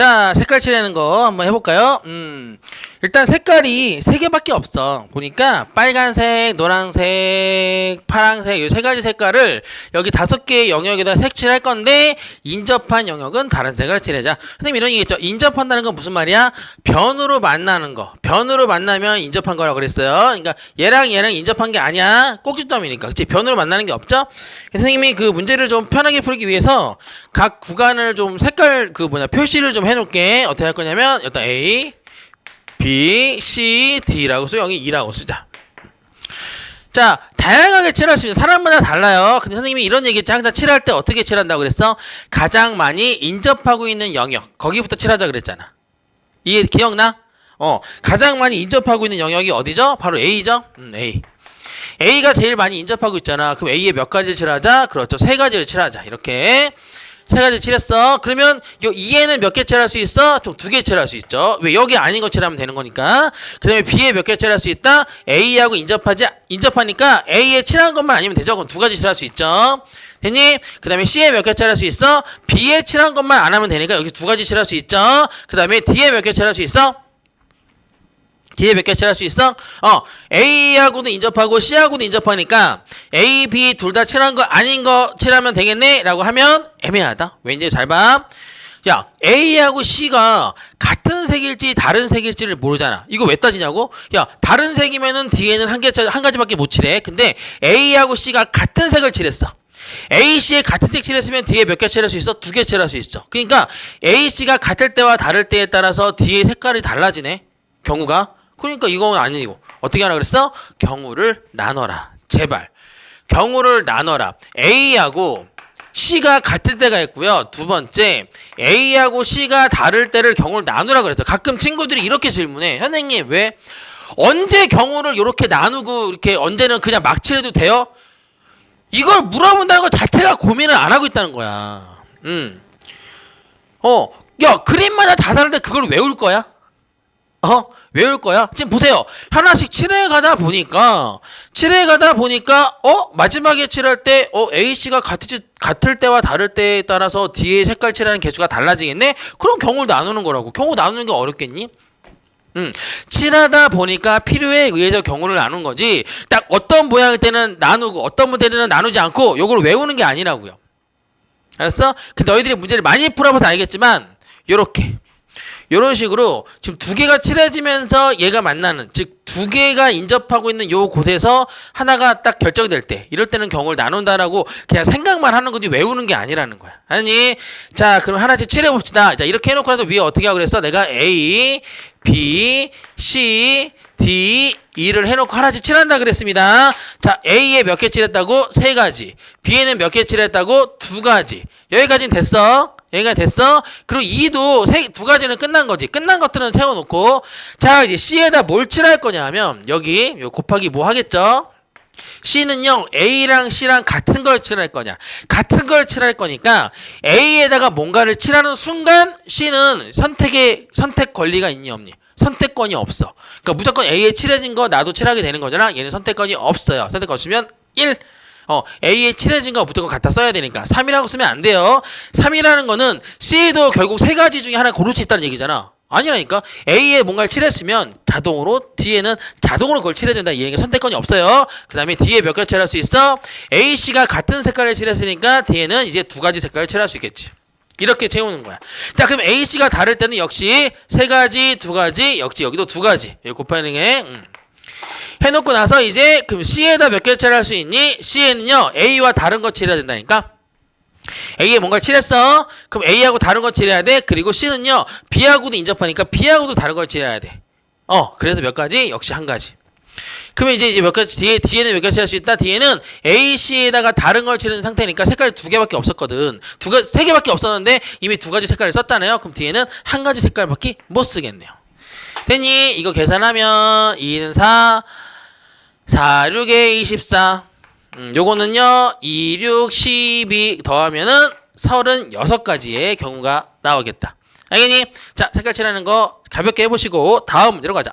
자, 색깔 칠하는 거 한번 해볼까요? 음, 일단 색깔이 세 개밖에 없어. 보니까 빨간색, 노란색, 파란색 이 세 가지 색깔을 여기 다섯 개의 영역에다 색칠할 건데 인접한 영역은 다른 색을 칠하자. 선생님 이런 얘기했죠. 인접한다는 건 무슨 말이야? 변으로 만나는 거. 변으로 만나면 인접한 거라고 그랬어요. 그러니까 얘랑 얘랑 인접한 게 아니야. 꼭지점이니까. 그치? 변으로 만나는 게 없죠? 선생님이 그 문제를 좀 편하게 풀기 위해서 각 구간을 좀 색깔 그 뭐냐 표시를 좀 해놓을게. 어떻게 할 거냐면 일단 A, B, C, D라고 써 여기 2라고 쓰자. 자, 다양하게 칠할 수 있는 사람마다 달라요. 근데 선생님이 이런 얘기했지. 항상 칠할 때 어떻게 칠한다고 그랬어? 가장 많이 인접하고 있는 영역. 거기부터 칠하자 그랬잖아. 이해 기억나? 어, 가장 많이 인접하고 있는 영역이 어디죠? 바로 A죠? 음, A. A가 제일 많이 인접하고 있잖아. 그럼 A에 몇 가지를 칠하자? 그렇죠. 세 가지를 칠하자. 이렇게. 세 가지 칠했어. 그러면 요 2에는 몇 개 칠할 수 있어? 총 두 개 칠할 수 있죠. 왜 여기 아닌 거 칠하면 되는 거니까. 그다음에 B에 몇 개 칠할 수 있다? A하고 인접하지 인접하니까 A에 칠한 것만 아니면 되죠. 그럼 두 가지 칠할 수 있죠. 됐니? 그 다음에 C에 몇 개 칠할 수 있어? B에 칠한 것만 안 하면 되니까 여기 두 가지 칠할 수 있죠. 그 다음에 D에 몇 개 칠할 수 있어? D에 몇개 칠할 수 있어? 어, A하고도 인접하고 C하고도 인접하니까 A, B 둘 다 칠한 거 아닌 거 칠하면 되겠네? 라고 하면 애매하다. 왠지 잘 봐. 야, A하고 C가 같은 색일지 다른 색일지를 모르잖아. 이거 왜 따지냐고? 야, 다른 색이면은 뒤에는 한 개, 한 가지밖에 못 칠해. 근데 A하고 C가 같은 색을 칠했어. A, C에 같은 색 칠했으면 뒤에 몇 개 칠할 수 있어? 두 개 칠할 수 있어. 그러니까 A, C가 같을 때와 다를 때에 따라서 뒤에 색깔이 달라지네. 경우가. 그러니까 이건 아니고 어떻게 하라 그랬어? 경우를 나눠라. 제발. 경우를 나눠라. A하고 C가 같을 때가 있고요. 두 번째, A하고 C가 다를 때를 경우를 나누라 그랬죠. 가끔 친구들이 이렇게 질문해. 선생님, 왜? 언제 경우를 이렇게 나누고 이렇게 언제는 그냥 막 칠해도 돼요? 이걸 물어본다는 것 자체가 고민을 안 하고 있다는 거야. 음. 어, 야, 그림마다 다 다른데 그걸 외울 거야? 어? 외울 거야? 지금 보세요. 하나씩 칠해 가다 보니까, 칠해 가다 보니까, 어? 마지막에 칠할 때, 어? A씨가 같을, 같을 때와 다를 때에 따라서 뒤에 색깔 칠하는 개수가 달라지겠네? 그럼 경우를 나누는 거라고. 경우 나누는 게 어렵겠니? 음, 칠하다 보니까 필요에 의해서 경우를 나눈 거지. 딱 어떤 모양일 때는 나누고, 어떤 모델에는 나누지 않고, 요걸 외우는 게 아니라고요. 알았어? 근데 너희들이 문제를 많이 풀어봐서 알겠지만, 요렇게. 이런 식으로 지금 두 개가 칠해지면서 얘가 만나는 즉 두 개가 인접하고 있는 요 곳에서 하나가 딱 결정될 때 이럴 때는 경우를 나눈다라고 그냥 생각만 하는 거지 외우는 게 아니라는 거야. 아니 자 그럼 하나씩 칠해 봅시다. 자 이렇게 해놓고 나서 위에 어떻게 하고 그랬어? 내가 A, B, C, D, E를 해놓고 하나씩 칠한다 그랬습니다. 자 A에 몇 개 칠했다고? 세 가지. B에는 몇 개 칠했다고? 두 가지. 여기까지는 됐어. 여기가 됐어? 그리고 2도 세, 두 가지는 끝난 거지. 끝난 것들은 채워놓고. 자, 이제 C에다 뭘 칠할 거냐 하면, 여기, 요 곱하기 뭐 하겠죠? C는요, A랑 C랑 같은 걸 칠할 거냐. 같은 걸 칠할 거니까, A에다가 뭔가를 칠하는 순간, C는 선택의, 선택 권리가 있니, 없니? 선택권이 없어. 그러니까 무조건 A에 칠해진 거 나도 칠하게 되는 거잖아. 얘는 선택권이 없어요. 선택권 없으면 1. 어, A에 칠해진 거 무조건 갖다 써야 되니까 3이라고 쓰면 안 돼요. 3이라는 거는 C에도 결국 세 가지 중에 하나 고를 수 있다는 얘기잖아. 아니라니까 A에 뭔가를 칠했으면 자동으로 D에는 자동으로 그걸 칠해야 된다. 이 얘기가 선택권이 없어요. 그 다음에 D에 몇 가지 칠할 수 있어? A, C가 같은 색깔을 칠했으니까 D에는 이제 두 가지 색깔을 칠할 수 있겠지. 이렇게 채우는 거야. 자, 그럼 A, C가 다를 때는 역시 세 가지, 두 가지, 역시 여기도 두 가지. 여기 곱하는 게 음. 해놓고 나서 이제 그럼 C에다 몇 개를 칠할 수 있니? C에는요 A와 다른 거 칠해야 된다니까. A에 뭔가 칠했어. 그럼 A하고 다른 거 칠해야 돼. 그리고 C는요 B하고도 인접하니까 B하고도 다른 걸 칠해야 돼. 어, 그래서 몇 가지? 역시 한 가지. 그러면 이제 이제 몇 가지 뒤에 뒤에는 몇 가지 칠할 수 있다. 뒤에는 A, C에다가 다른 걸 칠하는 상태니까 색깔이 두 개밖에 없었거든. 두 가, 세 개밖에 없었는데 이미 두 가지 색깔을 썼잖아요. 그럼 뒤에는 한 가지 색깔밖에 못 쓰겠네요. 됐니? 이거 계산하면 2는 4, 4, 6에 24. 음, 요거는요, 2, 6, 12 더하면은 36가지의 경우가 나오겠다. 알겠니? 자, 색깔 칠하는 거 가볍게 해보시고 다음 문제로 가자.